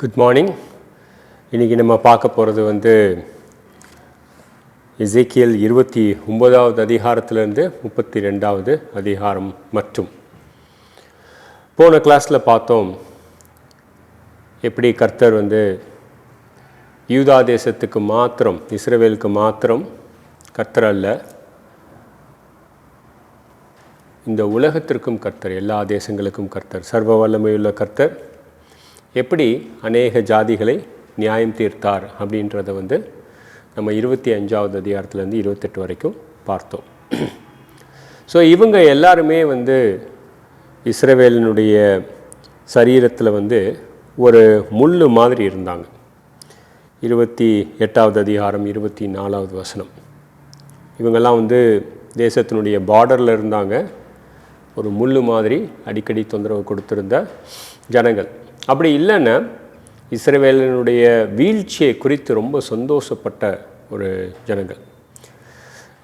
Good morning இன்றைக்கி நம்ம பார்க்க போகிறது வந்து இசைக்கியல் இருபத்தி ஒன்பதாவது அதிகாரத்திலேருந்து முப்பத்தி ரெண்டாவது அதிகாரம் மற்றும் போன கிளாஸில் பார்த்தோம் எப்படி கர்த்தர் வந்து யூதா தேசத்துக்கு மாத்திரம் இஸ்ரவேலுக்கு மாத்திரம் கர்த்தர் அல்ல. இந்த உலகத்திற்கும் கர்த்தர் எல்லா தேசங்களுக்கும் கர்த்தர் சர்வ வல்லமையுள்ள கர்த்தர். எப்படி அநேக ஜாதிகளை நியாயம் தீர்த்தார் அப்படின்றத வந்து நம்ம இருபத்தி அஞ்சாவது அதிகாரத்துலேருந்து இருபத்தெட்டு வரைக்கும் பார்த்தோம். ஸோ இவங்க எல்லாருமே வந்து இஸ்ரவேலினுடைய சரீரத்தில் வந்து ஒரு முள் மாதிரி இருந்தாங்க. இருபத்தி எட்டாவது அதிகாரம் இருபத்தி நாலாவது வசனம். இவங்கெல்லாம் வந்து தேசத்தினுடைய பார்டரில் இருந்தாங்க. ஒரு முள் மாதிரி அடிக்கடி தொந்தரவு கொடுத்துருந்த ஜனங்கள். அப்படி இல்லைன்னா இஸ்ரவேலனுடைய வீழ்ச்சியை குறித்து ரொம்ப சந்தோஷப்பட்ட ஒரு ஜனங்கள்.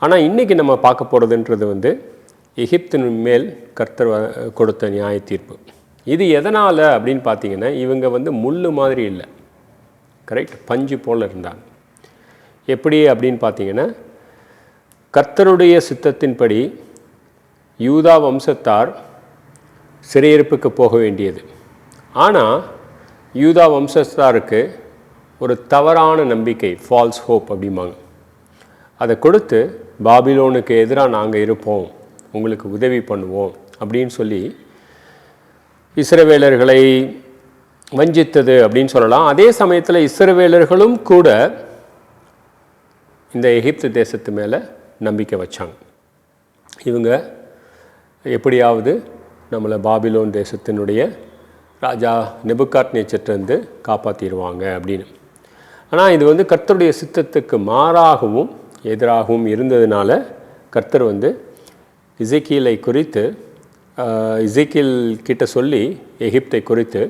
ஆனால் இன்றைக்கி நம்ம பார்க்க போகிறதுன்றது வந்து எகிப்தின் மேல் கர்த்தர் கொடுத்த நியாய தீர்ப்பு. இது எதனால் அப்படின்னு பார்த்தீங்கன்னா இவங்க வந்து முள் மாதிரி இல்லை. கரெக்ட் பஞ்சு போல் இருந்தாங்க. எப்படி அப்படின்னு பார்த்தீங்கன்னா கர்த்தருடைய சித்தத்தின்படி யூதா வம்சத்தார் சிறையிருப்புக்கு போக வேண்டியது. ஆனால் யூதா வம்சஸ்தாருக்கு ஒரு தவறான நம்பிக்கை ஃபால்ஸ் ஹோப் அப்படிம்பாங்க. அதை கொடுத்து பாபிலோனுக்கு எதிராக நாங்கள் இருப்போம் உங்களுக்கு உதவி பண்ணுவோம் அப்படின்னு சொல்லி இஸ்ரவேலர்களை வஞ்சித்தது அப்படின்னு சொல்லலாம். அதே சமயத்தில் இஸ்ரவேலர்களும் கூட இந்த எகிப்து தேசத்து மேலே நம்பிக்கை வச்சாங்க. இவங்க எப்படியாவது நம்மளை பாபிலோன் தேசத்தினுடைய ராஜா நெபுகாட் நேச்சர்லேருந்து காப்பாற்றிடுவாங்க அப்படின்னு. ஆனால் இது வந்து கர்த்தருடைய சித்தத்துக்கு மாறாகவும் எதிராகவும் இருந்ததுனால கர்த்தர் வந்து இசைக்கீலை குறித்து இசைக்கீல் கிட்ட சொல்லி எகிப்தை குறித்து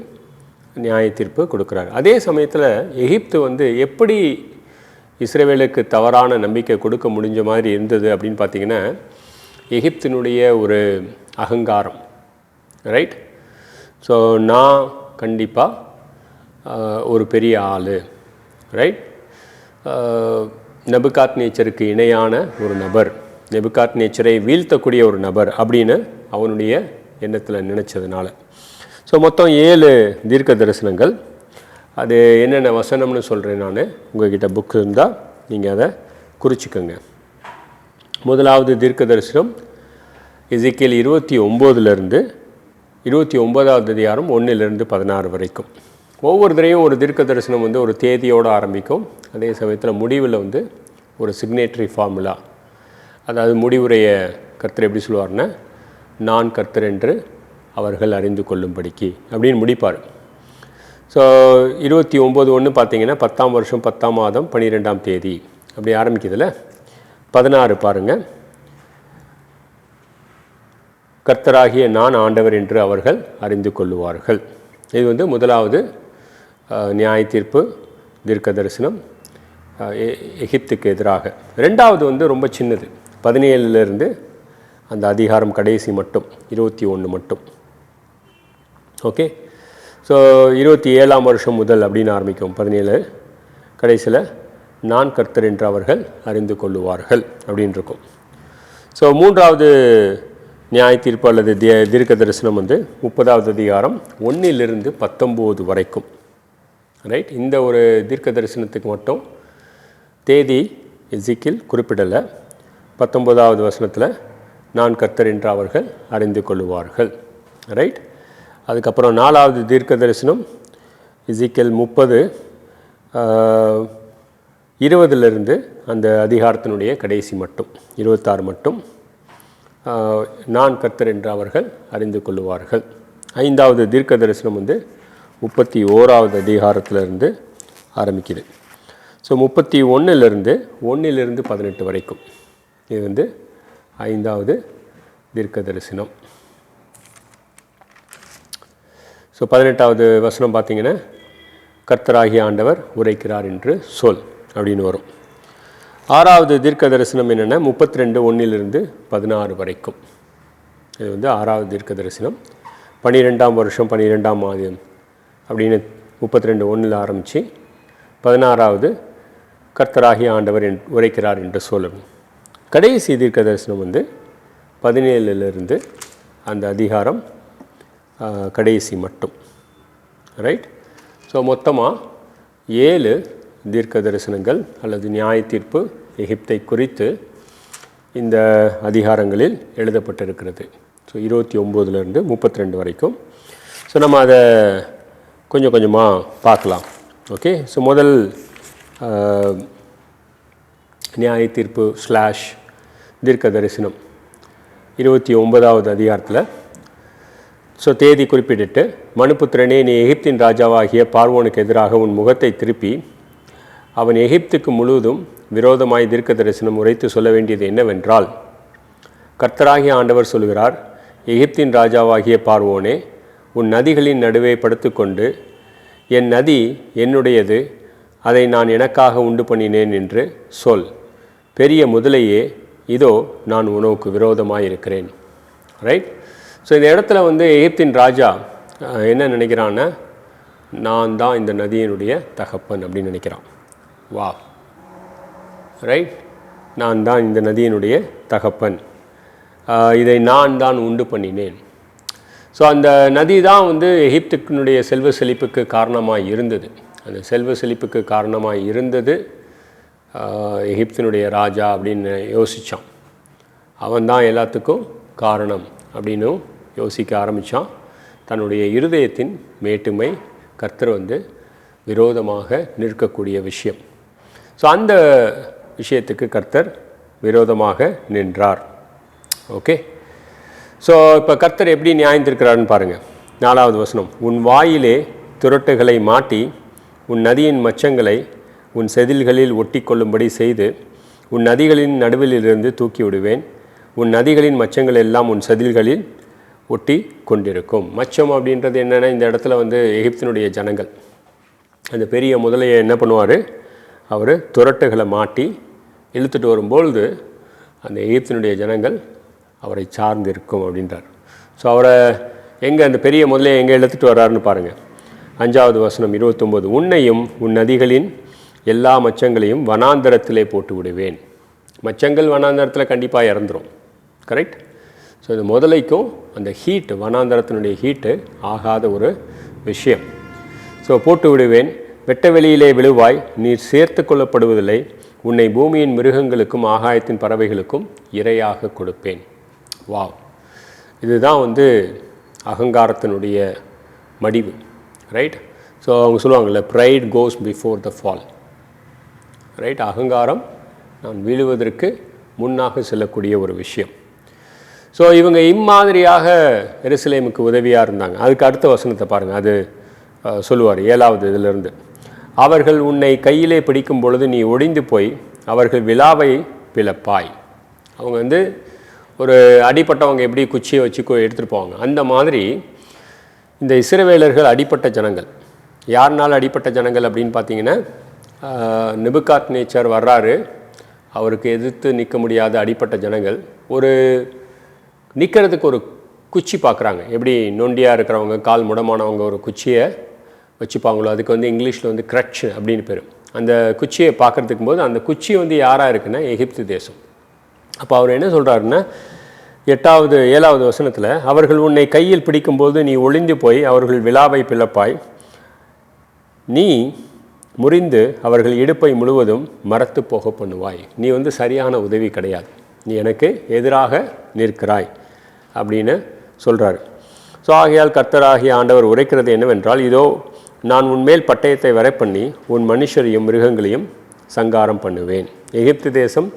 நியாய தீர்ப்பு கொடுக்குறாரு. அதே சமயத்தில் எகிப்து வந்து எப்படி இஸ்ரேவேலுக்கு தவறான நம்பிக்கை கொடுக்க முடிஞ்ச மாதிரி இருந்தது அப்படின்னு பார்த்தீங்கன்னா எகிப்தினுடைய ஒரு அகங்காரம் ரைட் ஸோ நான் கண்டிப்பாக ஒரு பெரிய ஆள் ரைட் நபுகாத் நேச்சருக்கு இணையான ஒரு நபர் நெபுகாத் நேச்சரை வீழ்த்தக்கூடிய ஒரு நபர் அப்படின்னு அவனுடைய எண்ணத்தில் நினச்சதுனால. ஸோ மொத்தம் ஏழு தீர்க்க தரிசனங்கள். அது என்னென்ன வசனம்னு சொல்கிறேன் நான். உங்கள்கிட்ட புக் இருந்தால் நீங்கள் அதை குறிச்சிக்கோங்க. முதலாவது தீர்க்க தரிசனம் இசைக்கியல் இருபத்தி ஒம்போதுலேருந்து இருபத்தி ஒன்பதாவது அதிகாரம் ஒன்றிலிருந்து பதினாறு வரைக்கும். ஒவ்வொரு தடையும் ஒரு தீர்க்க தரிசனம் வந்து ஒரு தேதியோடு ஆரம்பிக்கும். அதே சமயத்தில் முடிவில் வந்து ஒரு சிக்னேட்டரி ஃபார்முலா அதாவது முடிவுடைய கர்த்தர் எப்படி சொல்லுவார்னா நான் கர்த்தர் என்று அவர்கள் அறிந்து கொள்ளும்படிக்கு அப்படின்னு முடிப்பார். ஸோ இருபத்தி ஒம்பது ஒன்று பார்த்தீங்கன்னா பத்தாம் வருஷம் பத்தாம் மாதம் பன்னிரெண்டாம் தேதி. அப்படி ஆரம்பிக்குதுல்ல பதினாறு பாருங்கள் கர்த்தராகிய நான் ஆண்டவர் என்று அவர்கள் அறிந்து கொள்ளுவார்கள். இது வந்து முதலாவது நியாய தீர்ப்பு தீர்க்க தரிசனம் எ- எகிப்துக்கு எதிராக. ரெண்டாவது வந்து ரொம்ப சின்னது. பதினேழுலேருந்து அந்த அதிகாரம் கடைசி மட்டும் இருபத்தி ஒன்று மட்டும். ஓகே? ஸோ இருபத்தி ஏழாம் வருஷம் முதல் அப்படின்னு ஆரம்பிக்கும். பதினேழு கடைசியில் நான் கர்த்தர் என்று அவர்கள் அறிந்து கொள்ளுவார்கள் அப்படின்னு இருக்கும் ஸோ மூன்றாவது நியாய தீர்ப்பு அல்லது தி தீர்க்க தரிசனம் வந்து முப்பதாவது அதிகாரம் ஒன்றிலிருந்து பத்தொம்போது வரைக்கும். ரைட் இந்த ஒரு தீர்க்க தரிசனத்துக்கு மட்டும் தேதி எசிக்கில் குறிப்பிடலை. பத்தொம்போதாவது வசனத்தில் நான் கர்த்தர் என்று அவர்கள் அறிந்து கொள்ளுவார்கள் ரைட் அதுக்கப்புறம் நாலாவது தீர்க்க தரிசனம் இசிக்கல் முப்பது இருபதுலேருந்து அந்த அதிகாரத்தினுடைய கடைசி மட்டும் இருபத்தாறு மட்டும். நான் கர்த்தர் என்று அவர்கள் அறிந்து கொள்ளுவார்கள். ஐந்தாவது தீர்க்க தரிசனம் வந்து முப்பத்தி ஓராவது அதிகாரத்திலிருந்து ஆரம்பிக்குது. ஸோ முப்பத்தி ஒன்றிலிருந்து ஒன்றிலிருந்து பதினெட்டு வரைக்கும். இது வந்து ஐந்தாவது தீர்க்க தரிசனம் ஸோ பதினெட்டாவது வசனம் பார்த்திங்கன்னா கர்த்தராகிய ஆண்டவர் உரைக்கிறார் என்று சொல் அப்படின்னு வரும். ஆறாவது தீர்க்க தரிசனம் என்னென்னா முப்பத்தி ரெண்டு ஒன்றிலிருந்து பதினாறு வரைக்கும். இது வந்து ஆறாவது தீர்க்க தரிசனம் பன்னிரெண்டாம் வருஷம் பன்னிரெண்டாம் மாதம் அப்படின்னு முப்பத்தி ரெண்டு ஒன்றில் ஆரம்பித்து பதினாறாவது கர்த்தராகி ஆண்டவர் என் உரைக்கிறார் என்று சொல்லணும். கடைசி தீர்க்க தரிசனம் வந்து பதினேழுலேருந்து அந்த அதிகாரம் கடைசி மட்டும். ரைட் ஸோ மொத்தமாக ஏழு தீர்க்க தரிசனங்கள் அல்லது நியாய தீர்ப்பு எகிப்தை குறித்து இந்த அதிகாரங்களில் எழுதப்பட்டிருக்கிறது. ஸோ இருபத்தி ஒம்போதுலேருந்து முப்பத்தி ரெண்டு வரைக்கும். ஸோ நம்ம அதை கொஞ்சம் கொஞ்சமாக பார்க்கலாம். ஓகே ஸோ முதல் நியாய தீர்ப்பு ஸ்லாஷ் தீர்க்க தரிசனம் இருபத்தி ஒன்பதாவது அதிகாரத்தில். ஸோ தேதி குறிப்பிட்டுட்டு மனுப்புத்திரனே நீ எகிப்தின் ராஜாவாகிய பார்வோனுக்கு எதிராக உன் முகத்தை திருப்பி அவன் எகிப்துக்கு முழுவதும் விரோதமாய் தீர்க்க தரிசனம் உரைத்து சொல்ல வேண்டியது என்னவென்றால் கர்த்தராகிய ஆண்டவர் சொல்கிறார் எகிப்தின் ராஜாவாகிய பார்வோனே உன் நதிகளின் நடுவே படுத்துக்கொண்டு என் நதி என்னுடையது அதை நான் எனக்காக உண்டு பண்ணினேன் என்று சொல். பெரிய முதலையே இதோ நான் உனக்கு விரோதமாக இருக்கிறேன் ரைட் ஸோ இந்த இடத்துல வந்து எகிப்தின் ராஜா என்ன நினைக்கிறான்னா நான் தான் இந்த நதியினுடைய தகப்பன் அப்படின்னு நினைக்கிறான். வா. ரைட் நான் தான் இந்த நதியினுடைய தகப்பன். இதை நான் தான் உண்டு பண்ணினேன். ஸோ அந்த நதி தான் வந்து எகிப்துக்கினுடைய செல்வ செழிப்புக்கு காரணமாக இருந்தது. அந்த செல்வ செழிப்புக்கு காரணமாக இருந்தது எகிப்தினுடைய ராஜா அப்படின்னு யோசித்தான் அவன் தான் எல்லாத்துக்கும் காரணம் அப்படின்னும் யோசிக்க ஆரம்பித்தான் தன்னுடைய இருதயத்தின் மேட்டுமை கர்த்தர் வந்து விரோதமாக நிற்கக்கூடிய விஷயம். ஸோ அந்த விஷயத்துக்கு கர்த்தர் விரோதமாக நின்றார். ஓகே ஸோ இப்போ கர்த்தர் எப்படி நியாயந்திருக்கிறாருன்னு பாருங்கள் நாலாவது வசனம். உன் வாயிலே துரட்டுகளை மாட்டி உன் நதியின் மச்சங்களை உன் செதில்களில் ஒட்டி கொள்ளும்படி செய்து உன் நதிகளின் நடுவிலிருந்து தூக்கி விடுவேன் உன் நதிகளின் மச்சங்கள் எல்லாம் உன் செதில்களில் ஒட்டி கொண்டிருக்கும் மச்சம் அப்படின்றது என்னென்னா இந்த இடத்துல வந்து எகிப்தினுடைய ஜனங்கள். அந்த பெரிய முதலையை என்ன பண்ணுவார்? அவர் துரட்டுகளை மாட்டி இழுத்துட்டு வரும்பொழுது அந்த எகிப்தினுடைய ஜனங்கள் அவரை சார்ந்து இருக்கும் அப்படின்றார். ஸோ அவரை எங்கே அந்த பெரிய முதலையை எங்கே இழுத்துட்டு வர்றாருன்னு பாருங்கள் அஞ்சாவது வசனம் இருபத்தொம்போது உன்னையும் உன் நதிகளின் எல்லா மச்சங்களையும் வனாந்தரத்திலே போட்டு விடுவேன் மச்சங்கள் வனாந்தரத்தில் கண்டிப்பாக இறந்துரும். கரெக்ட் ஸோ இந்த முதலைக்கும் அந்த ஹீட்டு வனாந்தரத்தினுடைய ஹீட்டு ஆகாத ஒரு விஷயம். ஸோ போட்டு விடுவேன் வெட்ட வெளியிலே விழுவாய் நீர் சேர்த்து கொள்ளப்படுவதில்லை. உன்னை பூமியின் மிருகங்களுக்கும் ஆகாயத்தின் பறவைகளுக்கும் இரையாக கொடுப்பேன். வாவ். இதுதான் வந்து அகங்காரத்தினுடைய மடிவு ரைட் ஸோ அவங்க சொல்லுவாங்கள்ல pride goes before the fall right அகங்காரம் நான் வீழுவதற்கு முன்னாக செல்லக்கூடிய ஒரு விஷயம். ஸோ இவங்க இம்மாதிரியாக எருசலேமுக்கு உதவியாக இருந்தாங்க. அதுக்கு அடுத்த வசனத்தை பாருங்கள் அது சொல்லுவார் ஏழாவது இதிலிருந்து. அவர்கள் உன்னை கையிலே பிடிக்கும் பொழுது நீ ஒடிந்து போய் அவர்கள் விழாவை பிளப்பாய். அவங்க வந்து ஒரு அடிப்பட்டவங்க எப்படி குச்சியை வச்சு எடுத்துகிட்டு போவாங்க. அந்த மாதிரி இந்த இசிறவேலர்கள் அடிப்பட்ட ஜனங்கள். யாருனால அடிப்பட்ட ஜனங்கள் அப்படின்னு பார்த்தீங்கன்னா நிபுகாத் நேச்சர் வர்றாரு. அவருக்கு எதிர்த்து நிற்க முடியாத அடிப்பட்ட ஜனங்கள். ஒரு நிற்கிறதுக்கு ஒரு குச்சி பார்க்குறாங்க. எப்படி நொண்டியாக இருக்கிறவங்க கால் முடமானவங்க ஒரு குச்சியை வச்சுப்பாங்களோ? அதுக்கு வந்து இங்கிலீஷில் வந்து க்ரட்ச் அப்படின்னு பேர். அந்த குச்சியை பார்க்குறதுக்கும் போது அந்த குச்சி வந்து யாராக இருக்குன்னா எகிப்து தேசம். அப்போ அவர் என்ன சொல்கிறாருன்னா எட்டாவது ஏழாவது வசனத்தில் அவர்கள் உன்னை கையில் பிடிக்கும்போது நீ ஒளிந்து போய் அவர்கள் விழாவை பிளப்பாய். நீ முறிந்து அவர்கள் இடுப்பை முழுவதும் மரத்து போக பண்ணுவாய். நீ வந்து சரியான உதவி கிடையாது. நீ எனக்கு எதிராக நிற்கிறாய். அப்படின்னு சொல்கிறாரு ஸோ ஆகையால் கர்த்தராகிய ஆண்டவர் உரைக்கிறது என்னவென்றால் இதோ நான் உன்மேல் பட்டயத்தை வரப்பண்ணி உன் மனுஷரையும் மிருகங்களையும் சங்காரம் பண்ணுவேன். எகிப்து தேசம்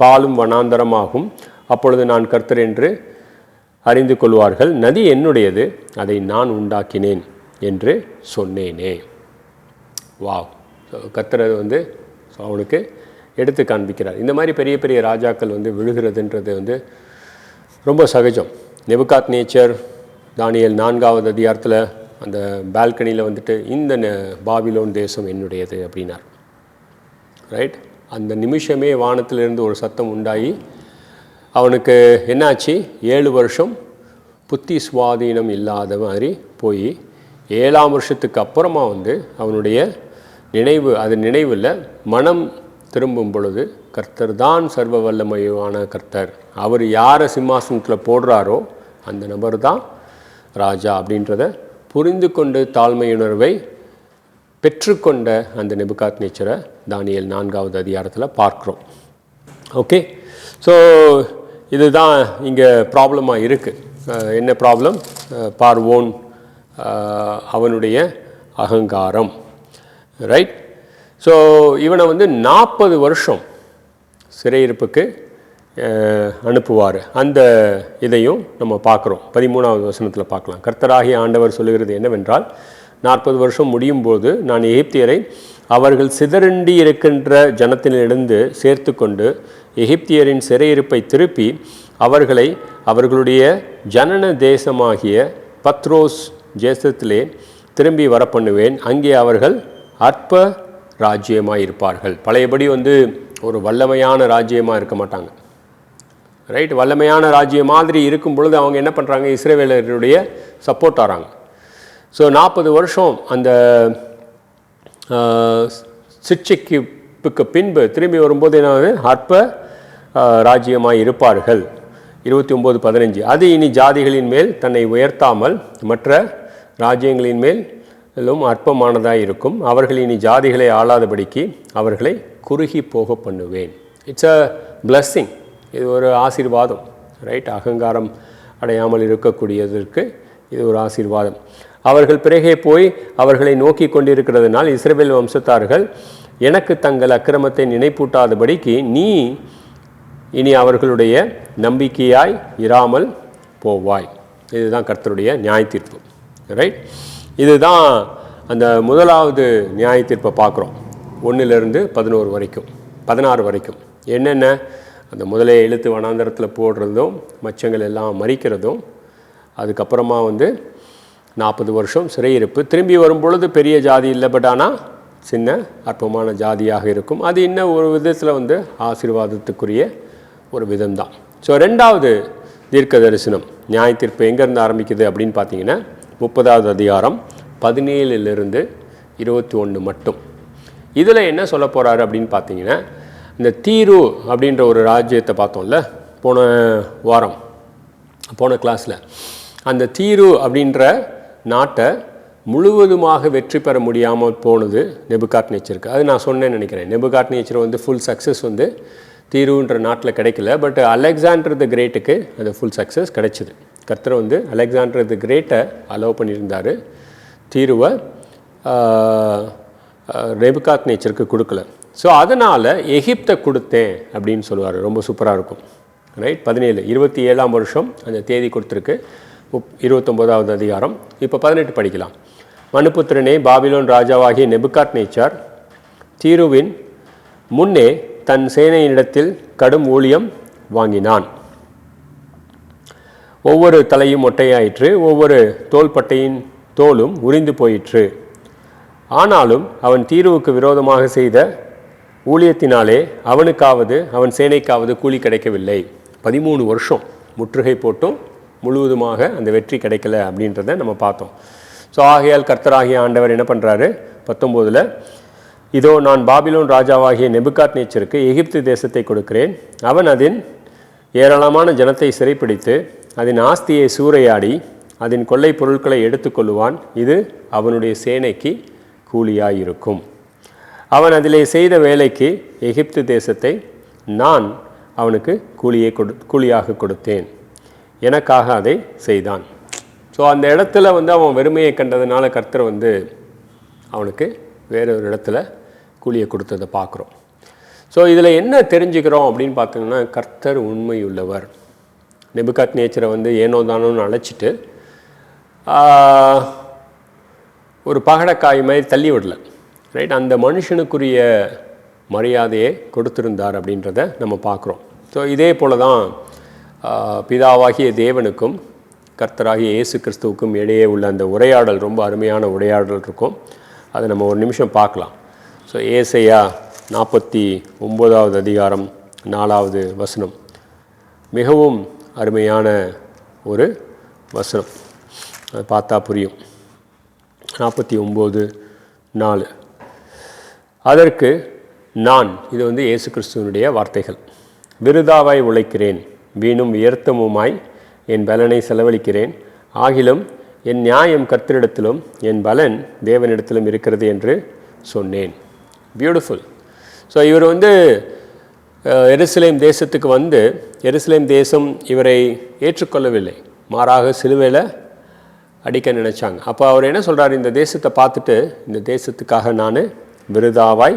பாலும் வனாந்தரமாகும். அப்பொழுது நான் கர்த்தர் என்று அறிந்து கொள்வார்கள். நதி என்னுடையது அதை நான் உண்டாக்கினேன் என்று சொன்னேனே. வாவ். ஸோ கர்த்தர் வந்து அவனுக்கு எடுத்து காண்பிக்கிறார். இந்த மாதிரி பெரிய பெரிய ராஜாக்கள் வந்து விழுகிறதுன்றது வந்து ரொம்ப சகஜம். நெபுகாத் நேச்சர் தானியல் நான்காவது அதிகாரத்தில் அந்த பால்கனியில் வந்துட்டு இந்த பாபிலோன் தேசம் என்னுடையது அப்படின்னார். ரைட் அந்த நிமிஷமே வானத்திலிருந்து ஒரு சத்தம் உண்டாகி அவனுக்கு என்னாச்சு? ஏழு வருஷம் புத்தி சுவாதீனம் இல்லாத மாதிரி போய் ஏழாம் வருஷத்துக்கு அப்புறமா வந்து அவனுடைய நினைவு அது நினைவில் மனம் திரும்பும் பொழுது கர்த்தர் தான் சர்வ வல்லமையான கர்த்தர். அவர் யாரை சிம்மாசனத்தில் போடுறாரோ அந்த நபர் தான் ராஜா அப்படின்றத புரிந்து கொண்டு தாழ்மையுணர்வை பெற்றுக்கொண்ட அந்த நெபுகாத் நேச்சரை தானியல் நான்காவது அதிகாரத்தில் பார்க்குறோம். ஓகே? ஸோ இதுதான் இங்கே ப்ராப்ளமாக இருக்குது என்ன ப்ராப்ளம் பார்வோன் அவனுடைய அகங்காரம். ரைட் ஸோ இவனை வந்து நாற்பது வருஷம் சிறையிருப்புக்கு அனுப்புவார். அந்த இதையும் நம்ம பார்க்குறோம். பதிமூணாவது வசனத்தில் பார்க்கலாம். கர்த்தராகிய ஆண்டவர் சொல்லுகிறது என்னவென்றால் நாற்பது வருஷம் முடியும் போது நான் எகிப்தியரை அவர்கள் சிதறண்டி இருக்கின்ற ஜனத்தினிலிருந்து சேர்த்து கொண்டு எகிப்தியரின் சிறையிருப்பை திருப்பி அவர்களை அவர்களுடைய ஜனன தேசமாகிய பத்ரோஸ் தேசத்திலே திரும்பி வர பண்ணுவேன் அங்கே அவர்கள் அற்ப ராஜ்யமாக இருப்பார்கள் பழையபடி வந்து ஒரு வல்லமையான ராஜ்யமாக இருக்க மாட்டாங்க. ரைட் வல்லமையான ராஜ்யம் மாதிரி இருக்கும் பொழுது அவங்க என்ன பண்ணுறாங்க இஸ்ரேவேலருடைய சப்போர்ட் ஆகிறாங்க ஸோ நாற்பது வருஷம் அந்த சிக்ஷைக்கு பின்பு திரும்பி வரும்போது என்ன அற்ப ராஜ்யமாக இருப்பார்கள். இருபத்தி ஒம்பது பதினஞ்சு. அது இனி ஜாதிகளின் மேல் தன்னை உயர்த்தாமல் மற்ற ராஜ்யங்களின் மேல் அற்பமானதாக இருக்கும். அவர்கள் இனி ஜாதிகளை ஆளாதபடிக்கு அவர்களை குறுகி போக பண்ணுவேன். இட்ஸ் அ பிளஸ்ஸிங் இது ஒரு ஆசீர்வாதம் ரைட் அகங்காரம் அடையாமல் இருக்கக்கூடியதற்கு இது ஒரு ஆசீர்வாதம். அவர்கள் பிறகே போய் அவர்களை நோக்கி கொண்டிருக்கிறதுனால் இஸ்ரேல் வம்சத்தார்கள் எனக்கு தங்கள் அக்கிரமத்தை நினைப்பூட்டாதபடிக்கு நீ இனி அவர்களுடைய நம்பிக்கையாய் இராமல் போவாய். இதுதான் கர்த்தருடைய நியாய தீர்ப்பு ரைட் இதுதான் அந்த முதலாவது நியாய தீர்ப்பை பார்க்குறோம். ஒன்றிலிருந்து பதினோரு வரைக்கும் பதினாறு வரைக்கும். என்னென்ன? அந்த முதலே எழுத்து வனாந்தரத்தில் போடுறதும் மச்சங்கள் எல்லாம் மறிக்கிறதும் அதுக்கப்புறமா வந்து நாற்பது வருஷம் சிறையிருப்பு. திரும்பி வரும் பொழுது பெரிய ஜாதி இல்லை பட் ஆனால் சின்ன அற்பமான ஜாதியாக இருக்கும். அது இன்னும் ஒரு விதத்தில் வந்து ஆசீர்வாதத்துக்குரிய ஒரு விதம்தான். ஸோ ரெண்டாவது தீர்க்க தரிசனம் நியாய தீர்ப்பு எங்கேருந்து ஆரம்பிக்குது அப்படின்னு பார்த்தீங்கன்னா முப்பதாவது அதிகாரம் பதினேழுலேருந்து இருபத்தி ஒன்று மட்டும். இதில் என்ன சொல்ல போகிறாரு அப்படின்னு பார்த்தீங்கன்னா இந்த தீரு அப்படின்ற ஒரு ராஜ்யத்தை பார்த்தோம்ல போன வாரம் போன கிளாஸில் அந்த தீரு அப்படின்ற நாட்டை முழுவதுமாக வெற்றி பெற முடியாமல் போனது நெபுகாட் நேச்சருக்கு அது நான் சொன்னேன்னு நினைக்கிறேன். நெபுகாட் நேச்சர் வந்து ஃபுல் சக்ஸஸ் வந்து தீருன்ற நாட்டில் கிடைக்கல. பட் அலெக்சாண்டர் த கிரேட்டுக்கு அது ஃபுல் சக்ஸஸ் கிடைச்சிது. கர்த்தர் வந்து அலெக்சாண்டர் த கிரேட்டை அலோவ் பண்ணியிருந்தார். தீருவை நெபுகாத் நேச்சருக்கு கொடுக்கல. ஸோ அதனால் எகிப்தை கொடுத்தேன் அப்படின்னு சொல்லுவார். ரொம்ப சூப்பராக இருக்கும். ரைட் பதினேழு இருபத்தி ஏழாம் வருஷம் அந்த தேதி கொடுத்துருக்கு. முப் இருபத்தொம்போதாவது அதிகாரம். இப்போ பதினெட்டு படிக்கலாம். மனுபுத்திரனே பாபிலோன் ராஜாவாகிய நெபுகாட் நேச்சார் தீருவின் முன்னே தன் சேனையினிடத்தில் கடும் ஊழியம் வாங்கினான். ஒவ்வொரு தலையும் ஒட்டையாயிற்று ஒவ்வொரு தோள்பட்டையின் தோலும் உறிந்து போயிற்று. ஆனாலும் அவன் தீருவுக்கு விரோதமாக செய்த ஊழியத்தினாலே அவனுக்காவது அவன் சேனைக்காவது கூலி கிடைக்கவில்லை. பதிமூணு வருஷம் முற்றுகை போட்டும் முழுவதுமாக அந்த வெற்றி கிடைக்கல அப்படின்றத நம்ம பார்த்தோம். ஸோ ஆகையால் கர்த்தராகிய ஆண்டவர் என்ன பண்ணுறாரு பத்தொம்போதில் இதோ நான் பாபிலோன் ராஜாவாகிய நெபுகாத் நேச்சருக்கு எகிப்து தேசத்தை கொடுக்கிறேன். அவன் அதன் ஏராளமான ஜனத்தை சிறைப்பிடித்து அதன் ஆஸ்தியை சூறையாடி அதன் கொள்ளை பொருட்களை எடுத்துக்கொள்ளுவான். இது அவனுடைய சேனைக்கு கூலியாயிருக்கும். அவன் அதிலே செய்த வேலைக்கு எகிப்து தேசத்தை நான் அவனுக்கு கூலியை கொடு கூலியாக கொடுத்தேன். எனக்காக அதை செய்தான். ஸோ அந்த இடத்துல வந்து அவன் வெறுமையை கண்டதுனால கர்த்தர் வந்து அவனுக்கு வேற ஒரு இடத்துல கூலியை கொடுத்ததை பார்க்குறோம். ஸோ இதில் என்ன தெரிஞ்சுக்கிறோம் அப்படின்னு பார்த்தீங்கன்னா கர்த்தர் உண்மையுள்ளவர். நெபுகாத் நேச்சரை வந்து ஏனோ தானோன்னு அழைச்சிட்டு ஒரு பகடக்காய் மாதிரி தள்ளி விடலை. ரைட் அந்த மனுஷனுக்குரிய மரியாதையை கொடுத்திருந்தார் அப்படின்றத நம்ம பார்க்குறோம். ஸோ இதே போல தான் பிதாவாகிய தேவனுக்கும் கர்த்தராகிய இயேசு கிறிஸ்துவுக்கும் இடையே உள்ள அந்த உரையாடல் ரொம்ப அருமையான உரையாடல் இருக்கும். அதை நம்ம ஒரு நிமிஷம் பார்க்கலாம். ஸோ ஏசையா நாற்பத்தி ஒம்போதாவது அதிகாரம் நாலாவது வசனம். மிகவும் அருமையான ஒரு வசனம். அதை பார்த்தா புரியும். நாற்பத்தி ஒம்பது நாலு. அதற்கு நான் இது வந்து இயேசு கிறிஸ்துவனுடைய வார்த்தைகள் விருதாவாய் உழைக்கிறேன் வீணும் உயர்த்தமுமாய் என் பலனை செலவழிக்கிறேன். ஆகிலும் என் நியாயம் கர்த்தரிடத்திலும் என் பலன் தேவனிடத்திலும் இருக்கிறது என்று சொன்னேன். பியூட்டிஃபுல் ஸோ இவர் வந்து எருசலேம் தேசத்துக்கு வந்து எருசலேம் தேசம் இவரை ஏற்றுக்கொள்ளவில்லை. மாறாக சிலுவையில் அடிக்க நினச்சாங்க. அப்போ அவர் என்ன சொல்கிறார் இந்த தேசத்தை பார்த்துட்டு இந்த தேசத்துக்காக நான் விருதாவாய்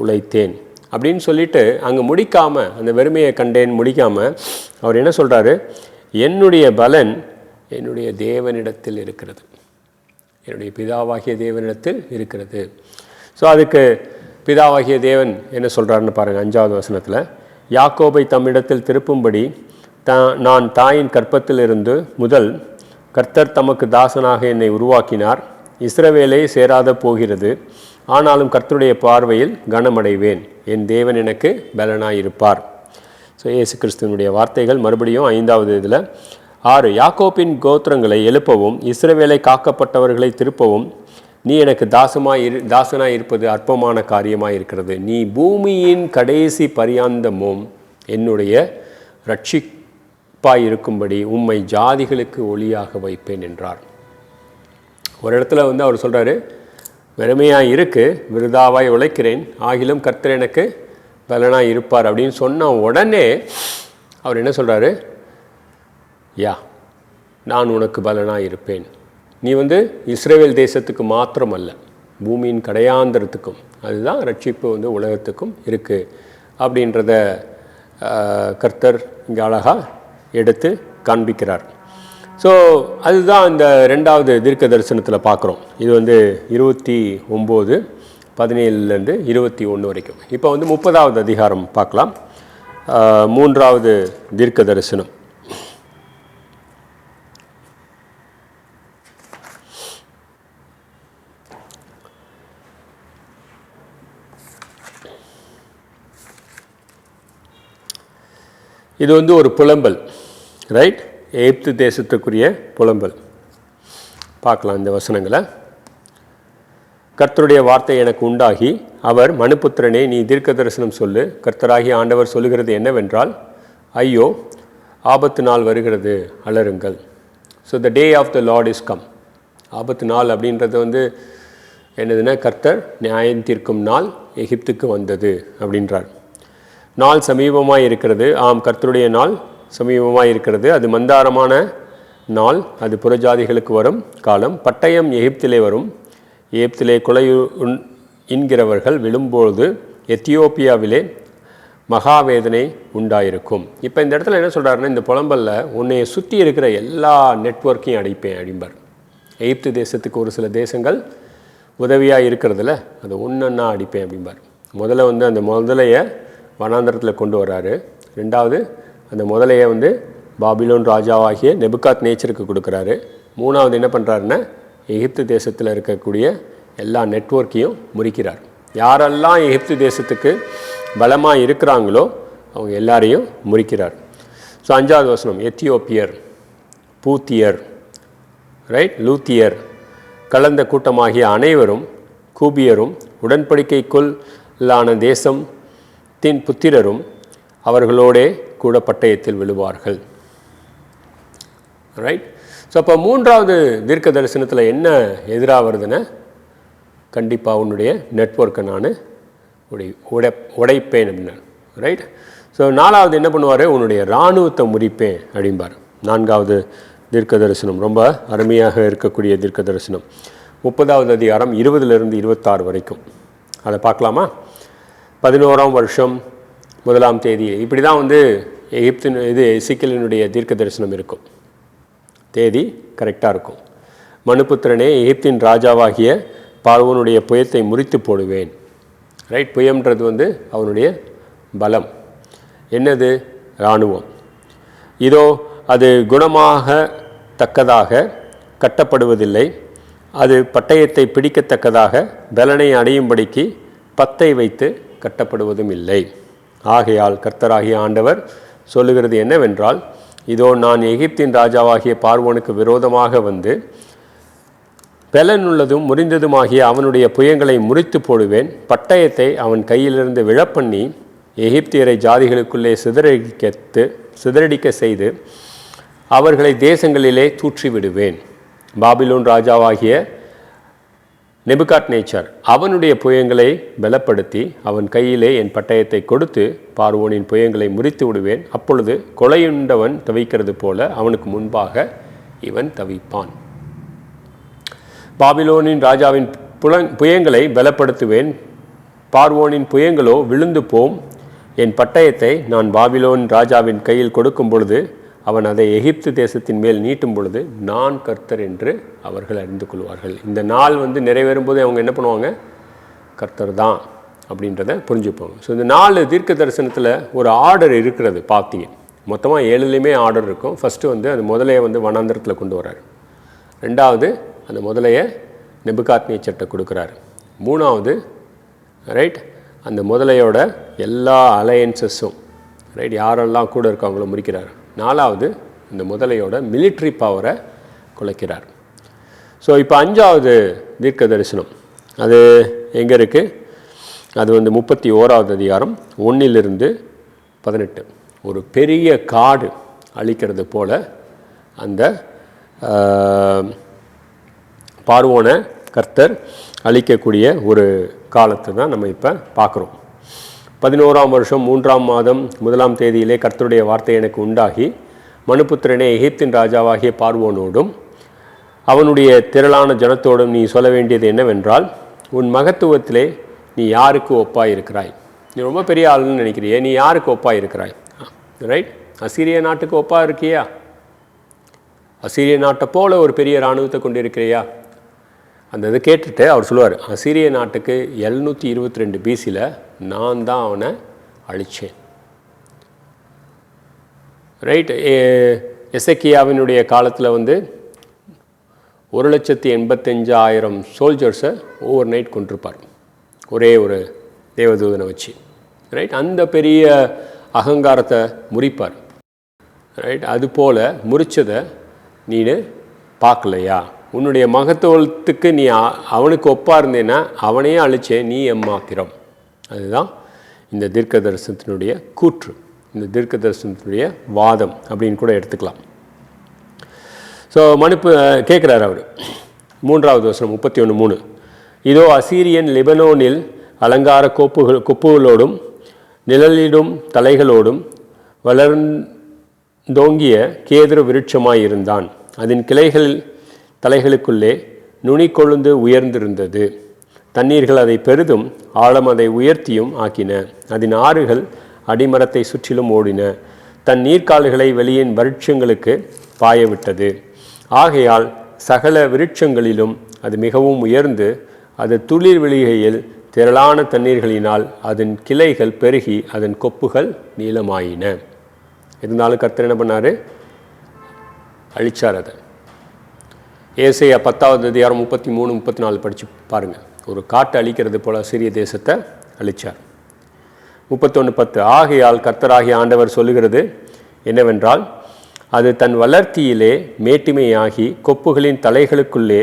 உழைத்தேன். அப்படின்னு சொல்லிட்டு அங்கே முடிக்காமல் அந்த வெறுமையை கண்டேன் முடிக்காமல் அவர் என்ன சொல்கிறாரு என்னுடைய பலன் என்னுடைய தேவனிடத்தில் இருக்கிறது. என்னுடைய பிதாவாகிய தேவனிடத்தில் இருக்கிறது. ஸோ அதுக்கு பிதாவாகிய தேவன் என்ன சொல்றாருன்னு பாருங்கள் அஞ்சாவது வசனத்தில். யாக்கோபை தம்மிடத்தில் திருப்பும்படி தா நான் தாயின் கற்பத்திலிருந்து முதல் கர்த்தர் தமக்கு தாசனாக என்னை உருவாக்கினார். இஸ்ரவேலை சேராத போகிறது. ஆனாலும் கர்த்தருடைய பார்வையில் கனமடைவேன். என் தேவன் எனக்கு பலனாயிருப்பார். ஸோ இயேசு கிறிஸ்துவனுடைய வார்த்தைகள் மறுபடியும் ஐந்தாவது இதில் ஆறு யாக்கோப்பின் கோத்திரங்களை எழுப்பவும் இஸ்ரவேலை காக்கப்பட்டவர்களை திருப்பவும் நீ எனக்கு தாசமாய் இரு தாசனாய் இருப்பது அற்பமான காரியமாக இருக்கிறது நீ பூமியின் கடைசி பரியாந்தமும் என்னுடைய ரட்சிப்பாய் இருக்கும்படி உம்மை ஜாதிகளுக்கு ஒளியாக வைப்பேன் என்றார். ஒரு இடத்துல வந்து அவர் சொல்கிறாரு வெறுமையாக இருக்கு விருதாவாய் உழைக்கிறேன் ஆகிலும் கர்த்தர் எனக்கு பலனாய் இருப்பார் அப்படின்னு சொன்ன உடனே அவர் என்ன சொல்கிறாரு யா நான் உனக்கு பலனாக இருப்பேன். நீ வந்து இஸ்ரேல் தேசத்துக்கு மாத்திரம் அல்ல பூமியின் கடையாந்தரத்துக்கும் அதுதான் ரட்சிப்பு வந்து உலகத்துக்கும் இருக்குது அப்படின்றத கர்த்தர் இங்கே அழகாக எடுத்து காண்பிக்கிறார். ஸோ அதுதான் இந்த ரெண்டாவது தீர்க்க தரிசனத்தில் பார்க்குறோம் இது வந்து இருபத்தி ஒம்பது பதினேழுலேருந்து இருபத்தி ஒன்று வரைக்கும். இப்போ வந்து முப்பதாவது அதிகாரம் பார்க்கலாம் மூன்றாவது தீர்க்க தரிசனம் இது வந்து ஒரு புலம்பல் ரைட் எகிப்து தேசத்துக்குரிய புலம்பல். பார்க்கலாம் இந்த வசனங்களை. கர்த்தருடைய வார்த்தை எனக்கு உண்டாகி அவர் மனுபுத்திரனே நீ தீர்க்க தரிசனம் சொல்லு. கர்த்தராகி ஆண்டவர் சொல்லுகிறது என்னவென்றால் ஐயோ ஆபத்து நாள் வருகிறது அலருங்கள் so the day of the Lord is come ஆபத்து நாள் அப்படின்றது வந்து என்னதுன்னா கர்த்தர் நியாயம் தீர்க்கும் நாள் எகிப்துக்கு வந்தது அப்படின்றார். நாள் சமீபமாக இருக்கிறது. ஆம் கர்த்தருடைய நாள் சமீபமாக இருக்கிறது அது மந்தாரமான நாள். அது புறஜாதிகளுக்கு வரும் காலம். பட்டயம் எகிப்திலே வரும். எகிப்திலே கொலை உண் என்கிறவர்கள் விழும்போது எத்தியோப்பியாவிலே மகாவேதனை உண்டாயிருக்கும். இப்போ இந்த இடத்துல என்ன சொல்கிறாருன்னா இந்த புலம்பலில் உன்னையை சுற்றி இருக்கிற எல்லா நெட்வொர்க்கையும் அடிப்பேன் அப்படிம்பார் எகிப்து தேசத்துக்கு ஒரு சில தேசங்கள் உதவியாக இருக்கிறதுல அதை ஒன்றா அடிப்பேன் அப்படிம்பார் முதல்ல வந்து அந்த முதலையை வனாந்தரத்தில் கொண்டு வர்றாரு. ரெண்டாவது அந்த முதலையை வந்து பாபிலோன் ராஜாவாகிய நெபுகாத் நேச்சருக்கு கொடுக்குறாரு. மூணாவது என்ன பண்ணுறாருன்னா எகிப்து தேசத்தில் இருக்கக்கூடிய எல்லா நெட்வொர்க்கையும் முறிக்கிறார். யாரெல்லாம் எகிப்து தேசத்துக்கு பலமாக இருக்கிறாங்களோ அவங்க எல்லாரையும் முறிக்கிறார். ஸோ அஞ்சாவது வசனம் எத்தியோப்பியர் பூத்தியர் ரைட் லூத்தியர் கலந்த கூட்டமாகிய அனைவரும் கூபியரும் உடன்படிக்கைக்குள்ளான தேசம் தின் புத்திரரும் அவர்களோடே கூட பட்டயத்தில் விழுவார்கள். ரைட் ஸோ அப்போ மூன்றாவது தீர்க்க தரிசனத்தில் என்ன எதிராக வருதுன்னா கண்டிப்பாக உன்னுடைய நெட்வொர்க்கை நான் உடை உடை உடைப்பேன் அப்படின்னா ரைட் ஸோ நாலாவது என்ன பண்ணுவார்? உன்னுடைய இராணுவத்தை முறிப்பேன் அப்படிம்பார். நான்காவது தீர்க்க தரிசனம் ரொம்ப அருமையாக இருக்கக்கூடிய தீர்க்க தரிசனம் முப்பதாவது அதிகாரம் இருபதுலேருந்து இருபத்தாறு வரைக்கும். அதை பார்க்கலாமா? பதினோராம் வருஷம் முதலாம் தேதி. இப்படி தான் வந்து எகிப்தின் இது எசிக்கலினுடைய தீர்க்க தரிசனம் இருக்கும். தேதி கரெக்டாக இருக்கும். மனுபுத்திரனே எகிப்தின் ராஜாவாகிய பார்வனுடைய புயத்தை முறித்து போடுவேன். ரைட் புயம்ன்றது வந்து அவனுடைய பலம். என்னது? இராணுவம். இதோ அது குணமாக தக்கதாக கட்டப்படுவதில்லை. அது பட்டயத்தை பிடிக்கத்தக்கதாக பலனை அடையும்படிக்கு பத்தை வைத்து கட்டப்படுவதும் இல்லை. ஆகையால் கர்த்தராகிய ஆண்டவர் சொல்லுகிறது என்னவென்றால் இதோ நான் எகிப்தின் ராஜாவாகிய பார்வோனுக்கு விரோதமாக வந்து பெலனுள்ளதும் முறிந்ததுமாகிய அவனுடைய புயங்களை முறித்து போடுவேன். பட்டயத்தை அவன் கையிலிருந்து விழப்பண்ணி எகிப்தியரை ஜாதிகளுக்குள்ளே சிதறடிக்கத்து சிதறடிக்க செய்து அவர்களை தேசங்களிலே தூற்றி விடுவேன் பாபிலோன் ராஜாவாகிய நெபுகாட் நேச்சர் அவனுடைய புயங்களை பலப்படுத்தி அவன் கையிலே என் பட்டயத்தை கொடுத்து பார்வோனின் புயங்களை முறித்து விடுவேன். அப்பொழுது கொலையுண்டவன் தவிக்கிறது போல அவனுக்கு முன்பாக இவன் தவிப்பான். பாபிலோனின் ராஜாவின் புலங் புயங்களை பலப்படுத்துவேன். பார்வோனின் புயங்களோ விழுந்து போம். என் பட்டயத்தை நான் பாபிலோன் ராஜாவின் கையில் கொடுக்கும் பொழுது அவன் அதை எகிப்து தேசத்தின் மேல் நீட்டும் பொழுது நான் கர்த்தர் என்று அவர்கள் அறிந்து கொள்வார்கள். இந்த நாள் வந்து நிறைவேறும் போது அவங்க என்ன பண்ணுவாங்க? கர்த்தர் தான் அப்படின்றத புரிஞ்சுப்பாங்க. ஸோ இந்த நாலு தீர்க்க தரிசனத்தில் ஒரு ஆர்டர் இருக்கிறது பார்த்தீங்க மொத்தமாக ஏழுலேயுமே ஆர்டர் இருக்கும். ஃபஸ்ட்டு வந்து அந்த முதலையை வந்து வனாந்திரத்தில் கொண்டு வராரு ரெண்டாவது அந்த முதலையை நெபுகாத்மிய சட்டை கொடுக்குறாரு. மூணாவது ரைட் அந்த முதலையோட எல்லா அலையன்சஸும் ரைட் யாரெல்லாம் கூட இருக்காங்களோ முறிக்கிறார். நாலாவது இந்த முதலையோட மிலிட்ரி பவரை குலைக்கிறார். ஸோ இப்போ அஞ்சாவது தீர்க்க தரிசனம். அது எங்கே இருக்குது அது வந்து முப்பத்தி ஓராவது அதிகாரம் ஒன்றிலிருந்து பதினெட்டு. ஒரு பெரிய காடு அழிக்கிறது போல அந்த ஆஹ், பார்வோனை கர்த்தர் அழிக்கக்கூடிய ஒரு காலத்தை தான் நம்ம இப்போ பார்க்குறோம் பதினோராம் வருஷம் மூன்றாம் மாதம் முதலாம் தேதியிலே கர்த்தருடைய வார்த்தை எனக்கு உண்டாகி மனுபுத்திரனே எகிப்தின் ராஜாவாகிய பார்வோனோடும் அவனுடைய திரளான ஜனத்தோடும் நீ சொல்ல வேண்டியது என்னவென்றால் உன் மகத்துவத்திலே நீ யாருக்கு ஒப்பாக இருக்கிறாய் நீ ரொம்ப பெரிய ஆளுன்னு நினைக்கிறியே நீ யாருக்கு ஒப்பாக இருக்கிறாய் ரைட் அசீரிய நாட்டுக்கு ஒப்பாக இருக்கியா? அசீரிய நாட்டை போல ஒரு பெரிய இராணுவத்தை கொண்டு இருக்கிறியா அந்த இதை கேட்டுட்டு அவர் சொல்லுவார் அசீரிய நாட்டுக்கு எழுநூற்றி இருபத்தி ரெண்டு பிசியில் நான் தான் அவனை அழித்தேன் ரைட் எசக்கியாவினுடைய காலத்தில் வந்து ஒரு லட்சத்தி எண்பத்தஞ்சாயிரம் சோல்ஜர்ஸை ஓவர் நைட் கொண்டிருப்பார் ஒரே ஒரு தேவதூதனை வச்சு. ரைட் அந்த பெரிய அகங்காரத்தை முறிப்பார். ரைட் அது போல் நீ நீனு பார்க்கலையா? உன்னுடைய மகத்துவத்துக்கு நீ அவனுக்கு ஒப்பாக இருந்தேன்னா அவனையே அழிச்சே நீ எம்மாத்திரம்? அதுதான் இந்த தீர்க்க தரிசனத்தினுடைய கூற்று இந்த தீர்க்க தரிசனத்தினுடைய வாதம் அப்படின்னு கூட எடுத்துக்கலாம். ஸோ மனுப்பு கேட்குறாரு அவர். மூன்றாவது வருஷம் முப்பத்தி ஒன்று மூணு. இதோ அசீரியன் லிபனோனில் அலங்கார கோப்புகள் கொப்புகளோடும் நிழலிடும் தலைகளோடும் வளர்ந்தோங்கிய கேதுரு விருட்சமாயிருந்தான். அதன் கிளைகள் தலைகளுக்குள்ளே நுனி கொழுந்து உயர்ந்திருந்தது. தண்ணீர்கள் அதை பெரிதும் ஆழம் அதை உயர்த்தியும் ஆக்கின. அதன் ஆறுகள் அடிமரத்தை சுற்றிலும் ஓடின. தன் நீர்க்கால்களை வெளியின் வருட்சங்களுக்கு பாயவிட்டது. ஆகையால் சகல விருட்சங்களிலும் அது மிகவும் உயர்ந்து அது துளிர் விழிகையில் திரளான தண்ணீர்களினால் அதன் கிளைகள் பெருகி அதன் கொப்புகள் நீளமாயின. இருந்தாலும் கர்த்தர் என்ன பண்ணாரு? அழிச்சார் அதை. ஏசையா பத்தாவது அதிகாரம் முப்பத்தி மூணு முப்பத்தி நாலு படித்து பாருங்கள் ஒரு காட்டை அழிக்கிறது போல சிறிய தேசத்தை அழிச்சார். முப்பத்தொன்று பத்து ஆகையால் கர்த்தராகிய ஆண்டவர் சொல்லுகிறது என்னவென்றால் அது தன் வளர்த்தியிலே மேட்டிமையாகி கொப்புகளின் தலைகளுக்குள்ளே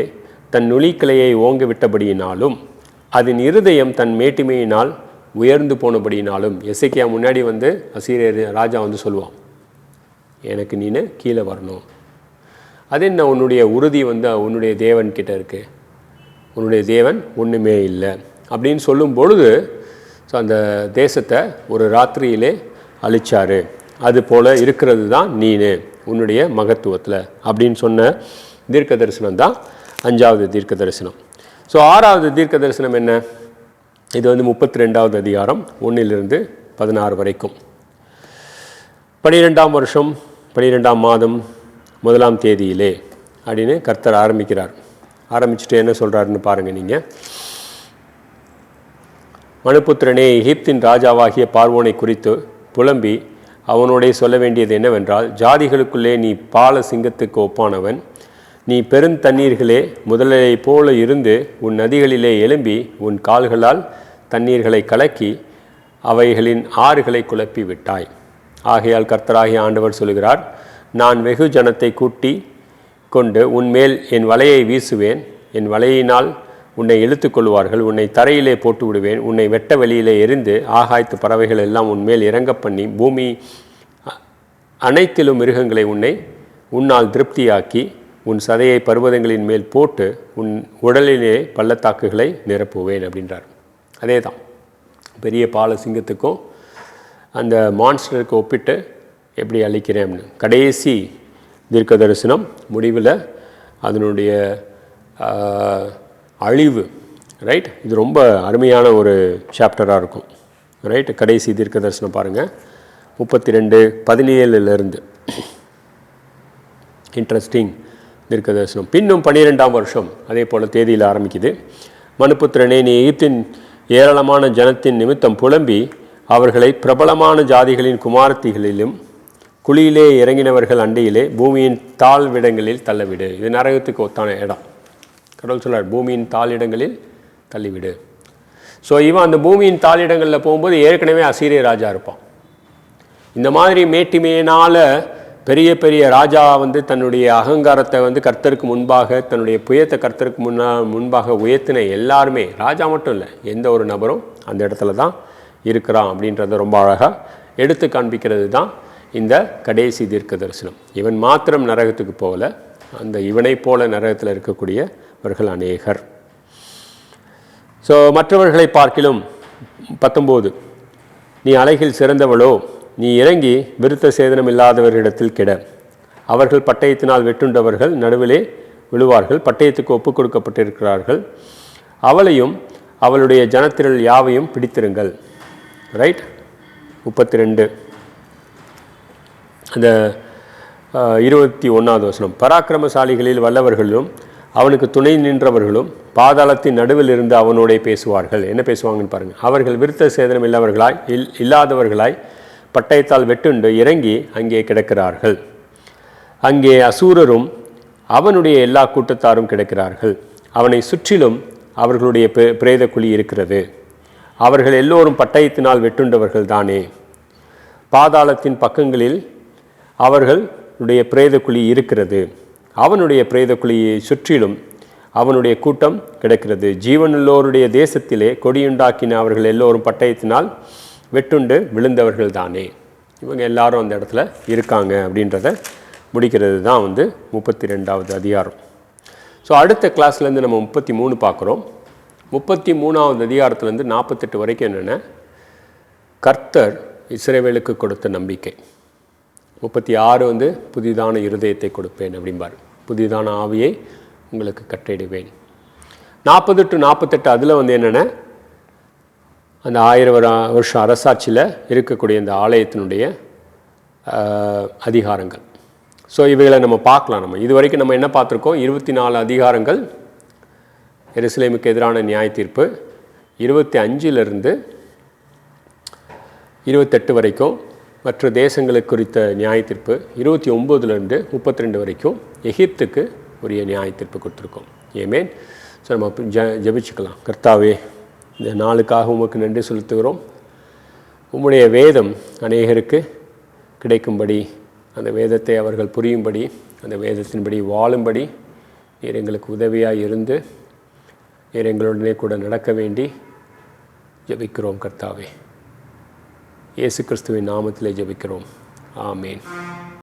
தன் நுழிக்கிளையை ஓங்க விட்டபடியினாலும் அதன் இருதயம் தன் மேட்டிமையினால் உயர்ந்து போனபடியினாலும் எசைக்கியா முன்னாடி வந்து அசீரிய ராஜா வந்து சொல்லுவான் எனக்கு நீனு கீழே வரணும். அது என்ன? உன்னுடைய உறுதி வந்து உன்னுடைய தேவன் கிட்ட இருக்குது உன்னுடைய தேவன் ஒன்றுமே இல்லை. அப்படின்னு சொல்லும் பொழுது ஸோ அந்த தேசத்தை ஒரு ராத்திரியிலே அழிச்சார். அது போல் இருக்கிறது தான் நீனு உன்னுடைய மகத்துவத்தில். அப்படின்னு சொன்ன தீர்க்க தரிசனம் தான் அஞ்சாவது தீர்க்க தரிசனம் ஸோ ஆறாவது தீர்க்க தரிசனம் என்ன? இது வந்து முப்பத்தி ரெண்டாவது அதிகாரம் ஒன்றிலிருந்து பதினாறு வரைக்கும். பனிரெண்டாம் வருஷம் பனிரெண்டாம் மாதம் முதலாம் தேதியிலே அப்படின்னு கர்த்தர் ஆரம்பிக்கிறார். ஆரம்பிச்சுட்டு என்ன சொல்கிறாருன்னு பாருங்கள் நீங்கள் மனுபுத்திரனே எகிப்தின் ராஜாவாகிய பார்வோனை குறித்து புலம்பி அவனோடே சொல்ல வேண்டியது என்னவென்றால் ஜாதிகளுக்குள்ளே நீ பால சிங்கத்துக்கு ஒப்பானவன். நீ பெருந்தண்ணீர்களே முதலைப் போல இருந்து உன் நதிகளிலே எழும்பி உன் கால்களால் தண்ணீர்களை கலக்கி அவைகளின் ஆறுகளை குழப்பி விட்டாய் ஆகையால் கர்த்தராகிய ஆண்டவர் சொல்கிறார் நான் வெகு ஜனத்தை கூட்டி கொண்டு உன்மேல் என் வலையை வீசுவேன். என் வலையினால் உன்னை இழுத்து கொள்வார்கள். உன்னை தரையிலே போட்டு விடுவேன் உன்னை வெட்ட வெளியிலே எரிந்து ஆகாய்த்து பறவைகள் எல்லாம் உன்மேல் இறங்க பண்ணி பூமி அ- அனைத்திலும் மிருகங்களை உன்னை உன்னால் திருப்தியாக்கி உன் சதையை பர்வதங்களின் மேல் போட்டு உன் உடலிலே பள்ளத்தாக்குகளை நிரப்புவேன் அப்படின்றார். அதே தான் பெரிய பால சிங்கத்துக்கும் அந்த மான்ஸ்டருக்கு ஒப்பிட்டு எப்படி அழிக்கிறேன் அப்படின்னு கடைசி தீர்க்க தரிசனம் முடிவில் அதனுடைய அழிவு ரைட் இது ரொம்ப அருமையான ஒரு சாப்டராக இருக்கும் ரைட் கடைசி தீர்க்க தரிசனம் பாருங்கள் முப்பத்தி ரெண்டு பதினேழுலேருந்து. இன்ட்ரெஸ்டிங் தீர்க்க தரிசனம் பின்னும் பன்னிரெண்டாம் வருஷம் அதே போல் தேதியில் ஆரம்பிக்குது. மனுப்புத்திரனே நீ எகிப்தின் ஏராளமான ஜனத்தின் நிமித்தம் புலம்பி அவர்களை பிரபலமான ஜாதிகளின் குமாரத்திகளிலும் குழியிலே இறங்கினவர்கள் அண்டையிலே பூமியின் தாழ்விடங்களில் தள்ளவிடு. இது நரகத்துக்கு ஒத்தான இடம். கடவுள் சொல்கிறார் பூமியின் தாழிடங்களில் தள்ளிவிடு. ஸோ இவன் அந்த பூமியின் தாழிடங்களில் போகும்போது ஏற்கனவே அசீரிய ராஜா இருப்பான். இந்த மாதிரி மேட்டிமையினால் பெரிய பெரிய ராஜா வந்து தன்னுடைய அகங்காரத்தை வந்து கர்த்தருக்கு முன்பாக தன்னுடைய புயத்தை கர்த்தருக்கு முன்னா முன்பாக உயர்த்தின எல்லாருமே ராஜா மட்டும் இல்லை எந்த ஒரு நபரும் அந்த இடத்துல தான் இருக்கிறான் அப்படின்றத ரொம்ப அழகாக எடுத்து காண்பிக்கிறது தான் இந்த கடைசி தீர்க்க தரிசனம் இவன் மாத்திரம் நரகத்துக்கு போகல அந்த இவனைப் போல நரகத்தில் இருக்கக்கூடியவர்கள் அநேகர். ஸோ மற்றவர்களை பார்க்கிலும் பத்தொம்போது நீ அழகில் சிறந்தவளோ நீ இறங்கி விருத்த சேதனம் இல்லாதவர்களிடத்தில் கிட. அவர்கள் பட்டயத்தினால் வெட்டுண்டவர்கள் நடுவிலே விழுவார்கள் பட்டயத்துக்கு ஒப்புக் கொடுக்கப்பட்டிருக்கிறார்கள். அவளையும் அவளுடைய ஜனத்திரள் யாவையும் பிடித்திருங்கள். ரைட் முப்பத்தி ரெண்டு அந்த இருபத்தி ஒன்றாவது வசனம். பராக்கிரமசாலிகளில் வல்லவர்களும் அவனுக்கு துணை நின்றவர்களும் பாதாளத்தின் நடுவில் இருந்து அவனோடே பேசுவார்கள். என்ன பேசுவாங்கன்னு பாருங்கள் அவர்கள் விருத்த சேதனம் இல்லவர்களாய் இல் இல்லாதவர்களாய் பட்டயத்தால் வெட்டுண்டு இறங்கி அங்கே கிடக்கிறார்கள். அங்கே அசூரரும் அவனுடைய எல்லா கூட்டத்தாரும் கிடக்கிறார்கள். அவனை சுற்றிலும் அவர்களுடைய பிரே- பிரேத குழி இருக்கிறது. அவர்கள் எல்லோரும் பட்டயத்தினால் வெட்டுண்டவர்கள் தானே பாதாளத்தின் பக்கங்களில் அவர்களுடைய பிரேதக்குழி இருக்கிறது. அவனுடைய பிரேதக்குழியை சுற்றிலும் அவனுடைய கூட்டம் கிடக்கிறது. ஜீவனுள்ளோருடைய தேசத்திலே கொடியுண்டாக்கின அவர்கள் எல்லோரும் பட்டயத்தினால் வெட்டுண்டு விழுந்தவர்கள் தானே இவங்க எல்லாரும் அந்த இடத்துல இருக்காங்க அப்படின்றத முடிக்கிறது தான் வந்து முப்பத்தி ரெண்டாவது அதிகாரம். ஸோ அடுத்த கிளாஸ்லேருந்து நம்ம முப்பத்தி மூணு பார்க்குறோம். முப்பத்தி மூணாவது அதிகாரத்துலேருந்து நாற்பத்தெட்டு வரைக்கும் என்னென்ன? கர்த்தர் இஸ்ரேவேலுக்கு கொடுத்த நம்பிக்கை. முப்பத்தி ஆறு வந்து புதிதான இருதயத்தை கொடுப்பேன் அப்படிம்பார். புதிதான ஆவியை உங்களுக்கு கட்டிடுவேன் நாற்பது டு நாற்பத்தெட்டு அதில் வந்து என்னென்ன? அந்த ஆயிரம் வருஷ வருஷம் அரசாட்சியில் இருக்கக்கூடிய இந்த ஆலயத்தினுடைய அதிகாரங்கள். ஸோ இவைகளை நம்ம பார்க்கலாம் நம்ம. இது வரைக்கும் நம்ம என்ன பார்த்துருக்கோம்? இருபத்தி நாலு அதிகாரங்கள் எருசலேமுக்கு எதிரான நியாய தீர்ப்பு. இருபத்தி அஞ்சிலிருந்து இருபத்தெட்டு வரைக்கும் மற்ற தேசங்களுக்கு குறித்த நியாய தீர்ப்பு இருபத்தி ஒம்போதுலேருந்து முப்பத்தி ரெண்டு வரைக்கும் எகிப்துக்கு உரிய நியாய தீர்ப்பு கொடுத்துருக்கோம். ஏமேன் ஸோ நம்ம ஜ ஜெபிச்சுக்கலாம். கர்த்தாவே இந்த நாளுக்காக உமக்கு நன்றி செலுத்துகிறோம். உம்முடைய வேதம் அநேகருக்கு கிடைக்கும்படி அந்த வேதத்தை அவர்கள் புரியும்படி அந்த வேதத்தின்படி வாழும்படி நீர் எங்களுக்கு உதவியாக இருந்து நீர் எங்களுடனே கூட நடக்க வேண்டி ஜெபிக்கிறோம் கர்த்தாவே. இயேசு கிறிஸ்துவின் நாமத்திலே ஜெபிக்கிறோம். ஆமேன்.